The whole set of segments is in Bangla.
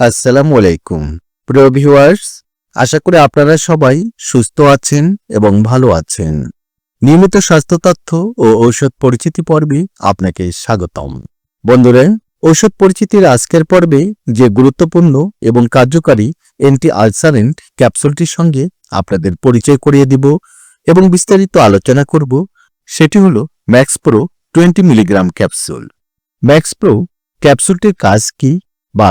আসসালামু আলাইকুম। প্রিয় ভিউয়ার্স, আশা করি আপনারা সবাই সুস্থ আছেন এবং ভালো আছেন। নিয়মিত স্বাস্থ্য তথ্য ও ঔষধ পরিচিতি পর্বে আপনাকে স্বাগতম। বন্ধুরা, ঔষধ পরিচিতির আজকের পর্বে যে গুরুত্বপূর্ণ এবং কার্যকারী অ্যান্টি আলসারেন্ট ক্যাপসুলটির সঙ্গে আপনাদের পরিচয় করিয়ে দিব এবং বিস্তারিত আলোচনা করব, সেটি হল Max Pro twenty milligram capsule. Max Pro ক্যাপসুলটির কাজ কি বা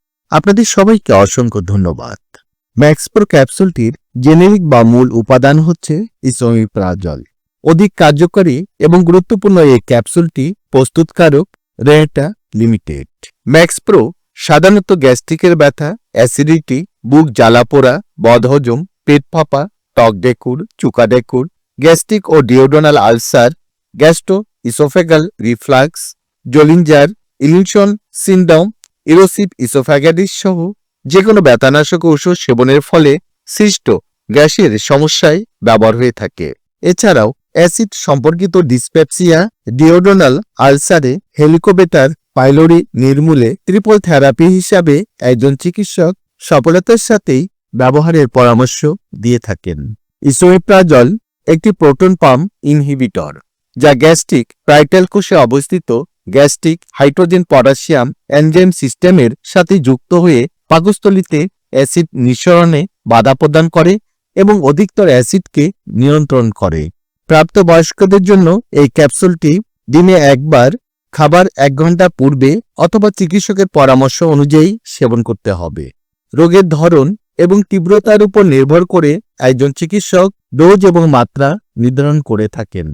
আপনাদের সবাইকে অসংখ্য ধন্যবাদ। ম্যাক্সপ্রো ক্যাপসুলটির জেনেরিক বা মূল উপাদান হচ্ছে ইসোমিপ্রাজল। অধিক কার্যকরী এবং গুরুত্বপূর্ণ এই ক্যাপসুলটি প্রস্তুতকারক রেটা লিমিটেড। ম্যাক্সপ্রো সাধারণত গ্যাস্ট্রিকের ব্যথা, অ্যাসিডিটি, বুক জ্বালাপোড়া বদহজম, পেট ফাঁপা টক ডেকুর, চুকা ডেকুর, গ্যাস্ট্রিক ও duodenal ulcer gastro oesophageal reflux, Zollinger, Ellison syndrome erosive oesophagitis সহ যে কোনো ব্যথানাশক ঔষধ সেবনের ফলে সৃষ্ট গ্যাসের সমস্যায় ব্যবহার হয়ে থাকে। এছাড়াও অ্যাসিড সম্পর্কিত ডিসপেপসিয়া, ডিওডোনাল আলসারে হেলিকোবেটার, পাইলোরি নির্মূলে ত্রিপল থেরাপি হিসাবে একজন চিকিৎসক সফলতার সাথেই ব্যবহারের পরামর্শ দিয়ে থাকেন। ইসোয়েপ্রাজল একটি প্রোটন পাম্প ইনহিবিটর, যা গ্যাস্ট্রিক প্রাইটাল কোষে অবস্থিত গ্যাস্ট্রিক, হাইড্রোজেন, পটাশিয়াম, এনজাইম সিস্টেমের সাথে যুক্ত হয়ে পাকস্থলিতে অ্যাসিড নিঃসরণে বাধা প্রদান করে এবং অধিকতর অ্যাসিডকে নিয়ন্ত্রণ করে। প্রাপ্তবয়স্কদের জন্য এই ক্যাপসুলটি দিনে একবার, খাবার এক ঘণ্টা পূর্বে অথবা চিকিৎসকের পরামর্শ অনুযায়ী সেবন করতে হবে। রোগের ধরন এবং তীব্রতার উপর নির্ভর করে একজন চিকিৎসক ডোজ এবং মাত্রা নির্ধারণ করে থাকেন।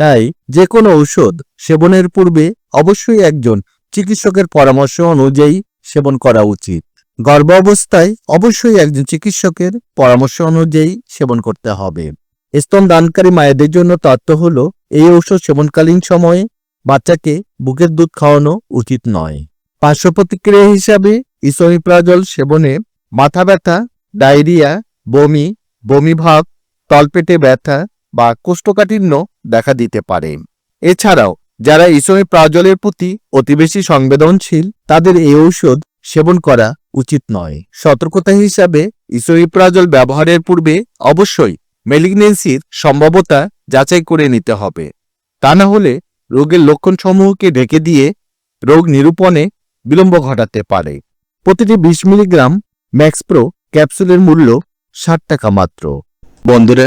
তাই যে কোনো ঔষধ সেবনের পূর্বে অবশ্যই একজন চিকিৎসকের পরামর্শ অনুযায়ী সেবন করা উচিত। গর্ভ অবস্থায় অবশ্যই একজন চিকিৎসকের পরামর্শ অনুযায়ী সেবন করতে হবে। স্তন দানকারী মায়েদের জন্য তত্ত্ব হল, এই ঔষধ সেবনকালীন সময়ে বাচ্চাকে বুকের দুধ খাওয়ানো উচিত নয়। পার্শ্ব প্রতিক্রিয়া হিসাবে ইসোমিপ্রাজল সেবনে মাথা ব্যথা, ডায়রিয়া, বমি বমিভাব তলপেটে ব্যথা বা কোষ্ঠকাঠিন্য দেখা দিতে পারে। এছাড়াও যারা ইসোমিপ্রাজলের প্রতি অতি বেশি সংবেদনশীল, তাদের এই ঔষধ সেবন করা উচিত নয়। সতর্কতা হিসাবে ইসোমিপ্রাজল ব্যবহারের পূর্বে অবশ্যই মেলিগনেন্সির সম্ভাব্যতা যাচাই করে নিতে হবে। তা না হলে রোগের লক্ষণসমূহকে ঢেকে দিয়ে রোগ নিরূপণে বিলম্ব ঘটাতে পারে। প্রতিটি বিশ মিলিগ্রাম ম্যাক্সপ্রো ক্যাপসুলের মূল্য ষাট টাকা মাত্র। বন্ধুরা